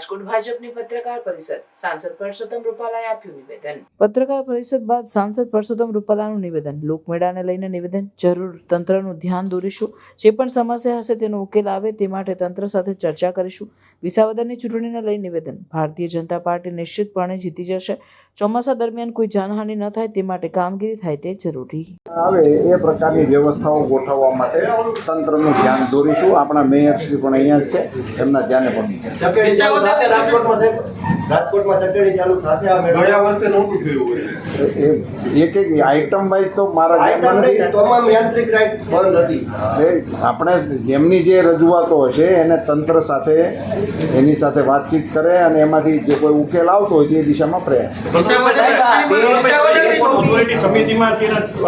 રાજકોટ ભાજપની પત્રકાર પરિષદ. સાંસદ પરસોત્તમ રૂપાલાએ આપ્યું નિવેદન. પત્રકાર પરિષદ બાદ સાંસદ પરસોત્તમ રૂપાલાનું નિવેદન. લોકમેળાને લઈને નિવેદન. જરૂર તંત્રનું ધ્યાન દોરીશું. જે પણ સમસ્યા હશે તેનો ઉકેલ આવે તે માટે તંત્ર સાથે ચર્ચા કરીશું. વિસાવદરની ચૂંટણીને લઈ નિવેદન. ભારતીય જનતા પાર્ટી નિશ્ચિતપણે જીતી જશે. ચોમાસા દરમિયાન કોઈ જાનહાનિ ન થાય તે માટે કામગીરી થાય તે જરૂરી. આવે એ પ્રકારની વ્યવસ્થાઓ ગોઠવવા માટે તંત્રનું ધ્યાન દોરીશું. આપણા મેયરશ્રી પણ અહીંયા જ છે. એમના ધ્યાને પણ ચકેડી ચાલુ થશે રાજકોટમાં સાહેબ ચાલુ થશે આ મેળો. ગયા વર્ષે નહોતું થયું એક એક આઈટમ વાઇઝ તો મારા આઈટમ ધ્યાનમાં નહીં, નથી. તમામ યાંત્રિક રાઈડ બંધ હતી. આપણે જેમની જે રજૂઆતો હશે એને તંત્ર સાથે એની સાથે વાતચીત કરે અને એમાંથી જે કોઈ ઉકેલ આવતો હોય તે દિશામાં પ્રયાસ સમિતિમાં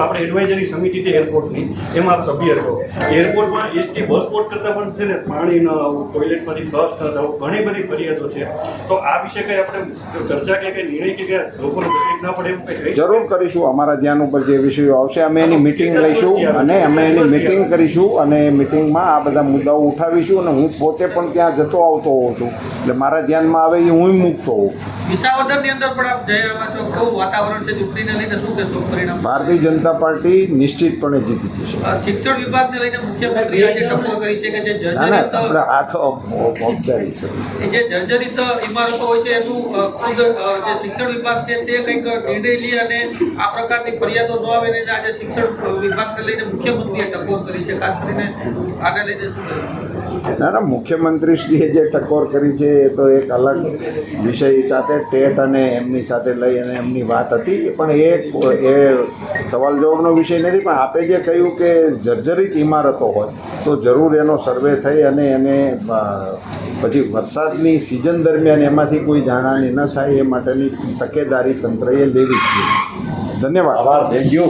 આપણે એડવાઇઝરી સમિતિ છે એરપોર્ટની એમાં આપ સભ્ય છો. એરપોર્ટમાં એસટી બસ પોર્ટ કરતાં પણ છે ને પાણી ન આવવું ટોયલેટમાંથી બસ ન થવું ઘણી બધી ફરિયાદો છે. તો આ વિશે કંઈ આપણે ચર્ચા કે કંઈ નિર્ણય કે લોકોને તકલીફ ના પડે એવું કંઈ જરૂર કરીશું. અમારા ધ્યાન ઉપર જે વિષયો આવશે અમે એની મિટિંગ લઈશું અને અમે એની મિટિંગ કરીશું. અને મિટિંગમાં આ બધા મુદ્દાઓ ઉઠાવીશું અને હું પોતે પણ ત્યાં જતો આવતો હોઉં છું. એટલે મારા ધ્યાનમાં આવે એ હું મૂકતો હોઉં છું. વિસાવદરની અંદર પણ આપ જઈ છો. કેવું વાતાવરણ છે? ચૂંટણીને લઈને શું કહેશો પરિણામ? ભારતીય જનતા પાર્ટી નિશ્ચિતપણે જીતી જશે. શિક્ષણ વિભાગને લઈને મુખ્યમંત્રીએ આજે ટકો કરી છે કે જર્જરિત આ તો જે જર્જરિત ઇમારતો હોય છે એનું ખુદ જે શિક્ષણ વિભાગ છે તે કંઈક નિર્ણય લઈ અને આ પ્રકારની ફરિયાદો ન આવે ને આજે શિક્ષણ વિભાગને લઈને મુખ્યમંત્રીએ ટકોર કરી છે, ખાસ કરીને આને લઈને શું ના ના, મુખ્યમંત્રીશ્રીએ જે ટકોર કરી છે એ તો એક અલગ વિષય સાથે, ટેટ અને એમની સાથે લઈ અને એમની વાત હતી, પણ એ એ સવાલ જવાબનો વિષય નથી, પણ આપે જે કહ્યું કે જર્જરિત ઇમારતો હોય, તો જરૂર એનો સર્વે થઈ અને એને પછી વરસાદની સિઝન દરમિયાન એમાંથી કોઈ જાનહાની ન થાય એ માટેની તકેદારી તંત્રએ લેવી જોઈએ. ધન્યવાદ. Thank you